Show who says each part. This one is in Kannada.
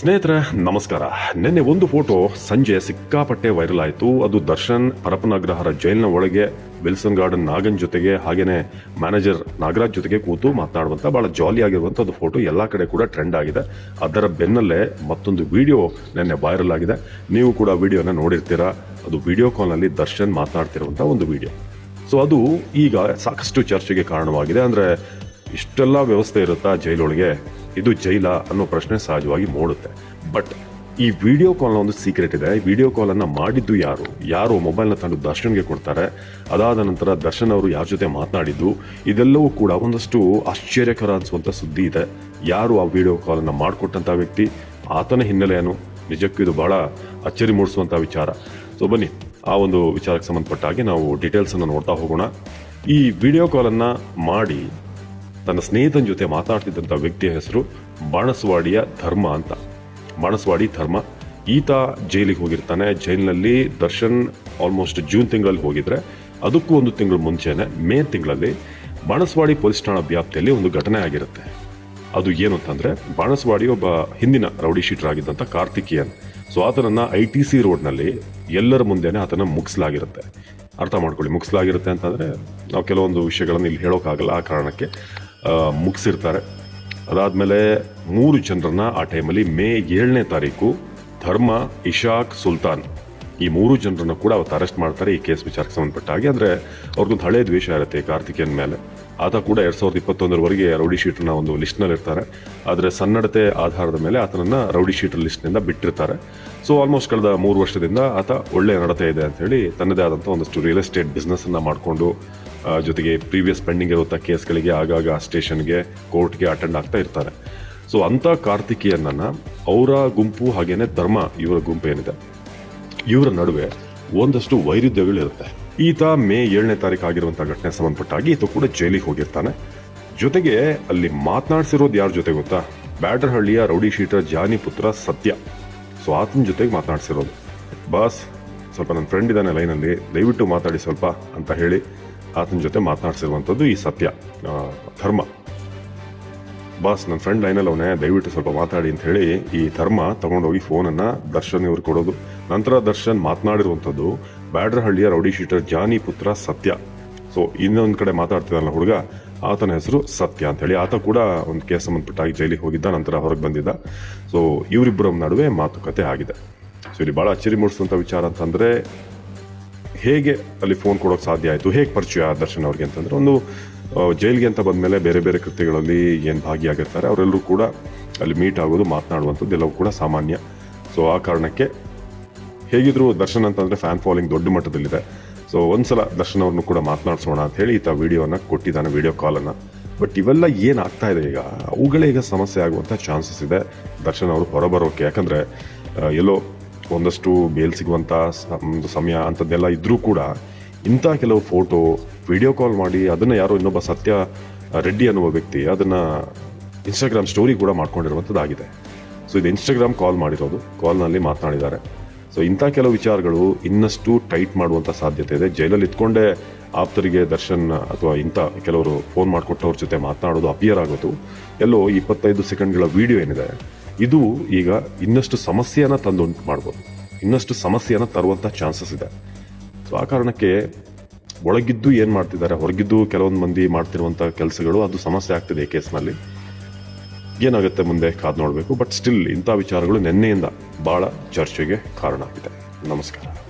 Speaker 1: ಸ್ನೇಹಿತರೆ, ನಮಸ್ಕಾರ. ನಿನ್ನೆ ಒಂದು ಫೋಟೋ ಸಂಜೆ ಸಿಕ್ಕಾಪಟ್ಟೆ ವೈರಲ್ ಆಯಿತು. ಅದು ದರ್ಶನ್ ಪರಪನಗ್ರಹರ ಜೈಲಿನ ಒಳಗೆ ವಿಲ್ಸನ್ ಗಾರ್ಡನ್ ನಾಗನ್ ಜೊತೆಗೆ ಹಾಗೇನೆ ಮ್ಯಾನೇಜರ್ ನಾಗರಾಜ್ ಜೊತೆಗೆ ಕೂತು ಮಾತಾಡುವಂಥ ಭಾಳ ಜಾಲಿ ಆಗಿರುವಂಥ ಒಂದು ಫೋಟೋ ಎಲ್ಲ ಕಡೆ ಕೂಡ ಟ್ರೆಂಡ್ ಆಗಿದೆ. ಅದರ ಬೆನ್ನಲ್ಲೇ ಮತ್ತೊಂದು ವಿಡಿಯೋ ನಿನ್ನೆ ವೈರಲ್ ಆಗಿದೆ. ನೀವು ಕೂಡ ವಿಡಿಯೋನ ನೋಡಿರ್ತೀರಾ. ಅದು ವಿಡಿಯೋ ಕಾಲ್ನಲ್ಲಿ ದರ್ಶನ್ ಮಾತನಾಡ್ತಿರುವಂಥ ಒಂದು ವಿಡಿಯೋ ಸೊ ಅದು ಈಗ ಸಾಕಷ್ಟು ಚರ್ಚೆಗೆ ಕಾರಣವಾಗಿದೆ. ಅಂದ್ರೆ ಇಷ್ಟೆಲ್ಲ ವ್ಯವಸ್ಥೆ ಇರುತ್ತಾ ಜೈಲೊಳಗೆ? ಇದು ಜೈಲ ಅನ್ನೋ ಪ್ರಶ್ನೆ ಸಹಜವಾಗಿ ಮೂಡುತ್ತೆ. ಬಟ್ ಈ ವಿಡಿಯೋ ಕಾಲ್ನ ಒಂದು ಸೀಕ್ರೆಟ್ ಇದೆ. ವಿಡಿಯೋ ಕಾಲ್ ಅನ್ನ ಮಾಡಿದ್ದು ಯಾರು? ಯಾರು ಮೊಬೈಲ್ನ ತಂದು ದರ್ಶನ್ಗೆ ಕೊಡ್ತಾರೆ? ಅದಾದ ನಂತರ ದರ್ಶನ್ ಅವರು ಯಾರ ಜೊತೆ ಮಾತನಾಡಿದ್ದು? ಇದೆಲ್ಲವೂ ಕೂಡ ಒಂದಷ್ಟು ಆಶ್ಚರ್ಯಕರ ಅನ್ಸುವಂತ ಸುದ್ದಿ ಇದೆ. ಯಾರು ಆ ವಿಡಿಯೋ ಕಾಲ್ ಮಾಡಿಕೊಟ್ಟಂಥ ವ್ಯಕ್ತಿ? ಆತನ ಹಿನ್ನೆಲೆಯನ್ನು ನಿಜಕ್ಕೂ ಇದು ಬಹಳ ಅಚ್ಚರಿ ಮೂಡಿಸುವಂಥ ವಿಚಾರ. ಸೊ ಬನ್ನಿ, ಆ ಒಂದು ವಿಚಾರಕ್ಕೆ ಸಂಬಂಧಪಟ್ಟ ಹಾಗೆ ನಾವು ಡೀಟೇಲ್ಸ್ ಅನ್ನು ನೋಡ್ತಾ ಹೋಗೋಣ. ಈ ವಿಡಿಯೋ ಕಾಲ್ ಅನ್ನ ಮಾಡಿ ತನ್ನ ಸ್ನೇಹಿತನ ಜೊತೆ ಮಾತಾಡ್ತಿದ್ದಂಥ ವ್ಯಕ್ತಿಯ ಹೆಸರು ಬಾಣಸವಾಡಿಯ ಧರ್ಮ ಅಂತ. ಬಾಣಸವಾಡಿ ಧರ್ಮ. ಈತ ಜೈಲಿಗೆ ಹೋಗಿರ್ತಾನೆ. ಜೈಲಿನಲ್ಲಿ ದರ್ಶನ್ ಆಲ್ಮೋಸ್ಟ್ ಜೂನ್ ತಿಂಗಳಲ್ಲಿ ಹೋಗಿದ್ರೆ, ಅದಕ್ಕೂ ಒಂದು ತಿಂಗಳು ಮುಂಚೆನೆ, ಮೇ ತಿಂಗಳಲ್ಲಿ ಬಾಣಸವಾಡಿ ಪೊಲೀಸ್ ಠಾಣಾ ವ್ಯಾಪ್ತಿಯಲ್ಲಿ ಒಂದು ಘಟನೆ ಆಗಿರುತ್ತೆ. ಅದು ಏನು ಅಂತಂದ್ರೆ, ಬಾಣಸವಾಡಿ ಒಬ್ಬ ಹಿಂದಿನ ರೌಡಿ ಶೀಟರ್ ಆಗಿದ್ದಂಥ ಕಾರ್ತಿಕೇಯನ್. ಸೊ ಆತನನ್ನ ಐ ಟಿ ಸಿ ರೋಡ್ನಲ್ಲಿ ಎಲ್ಲರ ಮುಂದೆನೆ ಆತನ ಮುಗಿಸಲಾಗಿರುತ್ತೆ. ಅರ್ಥ ಮಾಡ್ಕೊಳ್ಳಿ, ಮುಗಿಸಲಾಗಿರುತ್ತೆ ಅಂತಂದ್ರೆ, ನಾವು ಕೆಲವೊಂದು ವಿಷಯಗಳನ್ನು ಇಲ್ಲಿ ಹೇಳೋಕ್ಕಾಗಲ್ಲ ಆ ಕಾರಣಕ್ಕೆ. ಮುಗಿಸಿರ್ತಾರೆ. ಅದಾದಮೇಲೆ ಮೂರು ಜನರನ್ನ ಆ ಟೈಮಲ್ಲಿ ಮೇ ಏಳನೇ ತಾರೀಕು ಧರ್ಮ, ಇಶಾಕ್, ಸುಲ್ತಾನ್ ಈ ಮೂರು ಜನರನ್ನು ಕೂಡ ಅವತ್ತು ಅರೆಸ್ಟ್ ಮಾಡ್ತಾರೆ ಈ ಕೇಸ್ ವಿಚಾರಕ್ಕೆ ಸಂಬಂಧಪಟ್ಟ ಹಾಗೆ. ಅಂದರೆ ಅವ್ರಿಗೊಂದು ಹಳೆ ದ್ವೇಷ ಇರುತ್ತೆ ಕಾರ್ತಿಕೇಯನ ಮೇಲೆ. ಆತ ಕೂಡ ಎರಡ್ ಸಾವಿರದ ಇಪ್ಪತ್ತೊಂದರವರೆಗೆ ರೌಡಿ ಶೀಟರ್ನ ಒಂದು ಲಿಸ್ಟ್ನಲ್ಲಿ ಇರ್ತಾರೆ ಆದರೆ ಸನ್ನಡತೆ ಆಧಾರದ ಮೇಲೆ ಆತನನ್ನ ರೌಡಿ ಶೀಟರ್ ಲಿಸ್ಟ್ನಿಂದ ಬಿಟ್ಟಿರ್ತಾರೆ. ಸೊ ಆಲ್ಮೋಸ್ಟ್ ಕಳೆದ ಮೂರು ವರ್ಷದಿಂದ ಆತ ಒಳ್ಳೆ ನಡತೆ ಇದೆ ಅಂತ ಹೇಳಿ ತನ್ನದೇ ಆದಂಥ ಒಂದಷ್ಟು ರಿಯಲ್ ಎಸ್ಟೇಟ್ ಬಿಸ್ನೆಸ್ಸನ್ನು ಮಾಡಿಕೊಂಡು ಜೊತೆಗೆ ಪ್ರೀವಿಯಸ್ ಪೆಂಡಿಂಗ್ ಇರುವಂಥ ಕೇಸ್ಗಳಿಗೆ ಆಗಾಗ ಸ್ಟೇಷನ್ಗೆ, ಕೋರ್ಟ್ಗೆ ಅಟೆಂಡ್ ಆಗ್ತಾ ಇರ್ತಾರೆ. ಸೊ ಅಂತ ಕಾರ್ತಿಕೇಯನ್ನ ಅವರ ಗುಂಪು ಹಾಗೇನೆ ಧರ್ಮ ಇವರ ಗುಂಪು ಏನಿದೆ ಇವರ ನಡುವೆ ಒಂದಷ್ಟು ವೈರುಧ್ಯಗಳು ಇರುತ್ತೆ ಈತ ಮೇ ಏಳನೇ ತಾರೀಕು ಆಗಿರುವಂತಹ ಘಟನೆ ಸಂಬಂಧಪಟ್ಟಾಗಿ ಈತ ಕೂಡ ಜೈಲಿಗೆ ಹೋಗಿರ್ತಾನೆ. ಜೊತೆಗೆ ಅಲ್ಲಿ ಮಾತನಾಡ್ಸಿರೋದು ಯಾರ ಜೊತೆ ಗೊತ್ತಾ? ಬ್ಯಾಡರ್ಹಳ್ಳಿಯ ರೌಡಿ ಶೀಟರ್ ಜಾನಿ ಪುತ್ರ ಸತ್ಯ. ಸೊ ಆತನ ಜೊತೆಗೆ ಮಾತನಾಡ್ಸಿರೋದು. ಬಾಸ್, ಸ್ವಲ್ಪ ನನ್ನ ಫ್ರೆಂಡ್ ಇದ್ದಾನೆ ಲೈನಲ್ಲಿ, ದಯವಿಟ್ಟು ಮಾತಾಡಿ ಸ್ವಲ್ಪ ಅಂತ ಹೇಳಿ ಆತನ ಜೊತೆ ಮಾತನಾಡ್ಸಿರುವಂಥದ್ದು ಈ ಸತ್ಯ ಧರ್ಮ. ಬಾಸ್ ನನ್ನ ಫ್ರೆಂಡ್ ಲೈನಲ್ಲಿ ಅವನೇ ದಯವಿಟ್ಟು ಸ್ವಲ್ಪ ಮಾತಾಡಿ ಅಂತ ಹೇಳಿ ಈ ಧರ್ಮ ತಗೊಂಡೋಗಿ ಫೋನನ್ನ ದರ್ಶನ್ ಇವ್ರು ಕೊಡೋದು. ನಂತರ ದರ್ಶನ್ ಮಾತನಾಡಿರುವಂಥದ್ದು ಬ್ಯಾಡ್ರಹಳ್ಳಿಯ ರೌಡಿ ಶೀಟರ್ ಜಾನಿ ಪುತ್ರ ಸತ್ಯ. ಸೊ ಇನ್ನೊಂದು ಕಡೆ ಮಾತಾಡ್ತಿದ್ದಾನಲ್ಲ ಹುಡುಗ, ಆತನ ಹೆಸರು ಸತ್ಯ ಅಂತ ಹೇಳಿ. ಆತ ಕೂಡ ಒಂದು ಕೇಸ್ ಸಂಬಂಧಪಟ್ಟಾಗಿ ಜೈಲಿಗೆ ಹೋಗಿದ್ದ, ನಂತರ ಹೊರಗೆ ಬಂದಿದ್ದ. ಸೊ ಇವರಿಬ್ಬರ ನಡುವೆ ಮಾತುಕತೆ ಆಗಿದೆ. ಸೊ ಇಲ್ಲಿ ಬಹಳ ಅಚ್ಚರಿ ಮೂಡಿಸುವಂಥ ವಿಚಾರ ಅಂತಂದ್ರೆ, ಹೇಗೆ ಅಲ್ಲಿ ಫೋನ್ ಕೊಡೋಕೆ ಸಾಧ್ಯ ಆಯಿತು? ಹೇಗೆ ಪರಿಚಯ ದರ್ಶನ್ ಅವ್ರಿಗೆ ಅಂತಂದ್ರೆ, ಒಂದು ಜೈಲಿಗೆ ಅಂತ ಬಂದಮೇಲೆ ಬೇರೆ ಬೇರೆ ಕೃತ್ಯಗಳಲ್ಲಿ ಏನು ಭಾಗಿಯಾಗಿರ್ತಾರೆ, ಅವರೆಲ್ಲರೂ ಕೂಡ ಅಲ್ಲಿ ಮೀಟ್ ಆಗೋದು, ಮಾತನಾಡುವಂಥದ್ದು ಎಲ್ಲವೂ ಕೂಡ ಸಾಮಾನ್ಯ. ಸೊ ಆ ಕಾರಣಕ್ಕೆ ಹೇಗಿದ್ರು ದರ್ಶನ್ ಅಂತಂದರೆ ಫ್ಯಾನ್ ಫಾಲೋಯಿಂಗ್ ದೊಡ್ಡ ಮಟ್ಟದಲ್ಲಿದೆ. ಸೊ ಒಂದ್ಸಲ ದರ್ಶನ್ ಅವ್ರನ್ನು ಕೂಡ ಮಾತನಾಡಿಸೋಣ ಅಂತ ಹೇಳಿ ಈತ ವಿಡಿಯೋನ ಕೊಟ್ಟಿದ್ದಾನೆ ವಿಡಿಯೋ ಕಾಲನ್ನು ಬಟ್ ಇವೆಲ್ಲ ಏನಾಗ್ತಾ ಇದೆ ಈಗ? ಅವುಗಳೇ ಈಗ ಸಮಸ್ಯೆ ಆಗುವಂಥ ಚಾನ್ಸಸ್ ಇದೆ ದರ್ಶನ್ ಅವರು ಹೊರಬರೋಕೆ. ಯಾಕಂದರೆ ಎಲ್ಲೋ ಒಂದಷ್ಟು ಬೇಲ್ ಸಿಗುವಂಥ ಒಂದು ಸಮಯ ಅಂಥದ್ದೆಲ್ಲ ಇದ್ದರೂ ಕೂಡ ಇಂಥ ಕೆಲವು ಫೋಟೋ ವಿಡಿಯೋ ಕಾಲ್ ಮಾಡಿ ಅದನ್ನು ಯಾರೋ ಇನ್ನೊಬ್ಬ ಸತ್ಯ ರೆಡ್ಡಿ ಅನ್ನುವ ವ್ಯಕ್ತಿ ಅದನ್ನು ಇನ್ಸ್ಟಾಗ್ರಾಮ್ ಸ್ಟೋರಿ ಕೂಡ ಮಾಡ್ಕೊಂಡಿರುವಂಥದ್ದಾಗಿದೆ. ಸೊ ಇದು ಇನ್ಸ್ಟಾಗ್ರಾಮ್ ಕಾಲ್ ಮಾಡಿರೋದು. ಕಾಲ್ನಲ್ಲಿ ಮಾತನಾಡಿದ್ದಾರೆ. ಸೊ ಇಂಥ ಕೆಲವು ವಿಚಾರಗಳು ಇನ್ನಷ್ಟು ಟೈಟ್ ಮಾಡುವಂಥ ಸಾಧ್ಯತೆ ಇದೆ. ಜೈಲಲ್ಲಿ ಇಟ್ಕೊಂಡೇ ಆಪ್ತರಿಗೆ ದರ್ಶನ್ ಅಥವಾ ಇಂಥ ಕೆಲವರು ಫೋನ್ ಮಾಡಿಕೊಟ್ಟವ್ರ ಜೊತೆ ಮಾತನಾಡೋದು ಅಪಿಯರ್ ಆಗೋದು. ಎಲ್ಲೋ ಇಪ್ಪತ್ತೈದು ಸೆಕೆಂಡ್ಗಳ ವಿಡಿಯೋ ಏನಿದೆ, ಇದು ಈಗ ಇನ್ನಷ್ಟು ಸಮಸ್ಯೆಯನ್ನು ತಂದುಂಟು ಮಾಡ್ಬೋದು. ಇನ್ನಷ್ಟು ಸಮಸ್ಯೆಯನ್ನು ತರುವಂಥ ಚಾನ್ಸಸ್ ಇದೆ. ಸೊ ಆ ಕಾರಣಕ್ಕೆ ಒಳಗಿದ್ದು ಏನು ಮಾಡ್ತಿದ್ದಾರೆ? ಹೊರಗಿದ್ದು ಕೆಲವೊಂದು ಮಂದಿ ಮಾಡ್ತಿರುವಂಥ ಕೆಲಸಗಳು, ಅದು ಸಮಸ್ಯೆ ಆಗ್ತಿದೆ ಈ ಕೇಸ್ನಲ್ಲಿ. ಏನಾಗುತ್ತೆ ಮುಂದೆ? ಕಾದು ನೋಡಬೇಕು. ಬಟ್ ಸ್ಟಿಲ್ ಇಂಥ ವಿಚಾರಗಳು ನಿನ್ನೆಯಿಂದ ಬಹಳ ಚರ್ಚೆಗೆ ಕಾರಣ ಆಗಿದೆ. ನಮಸ್ಕಾರ.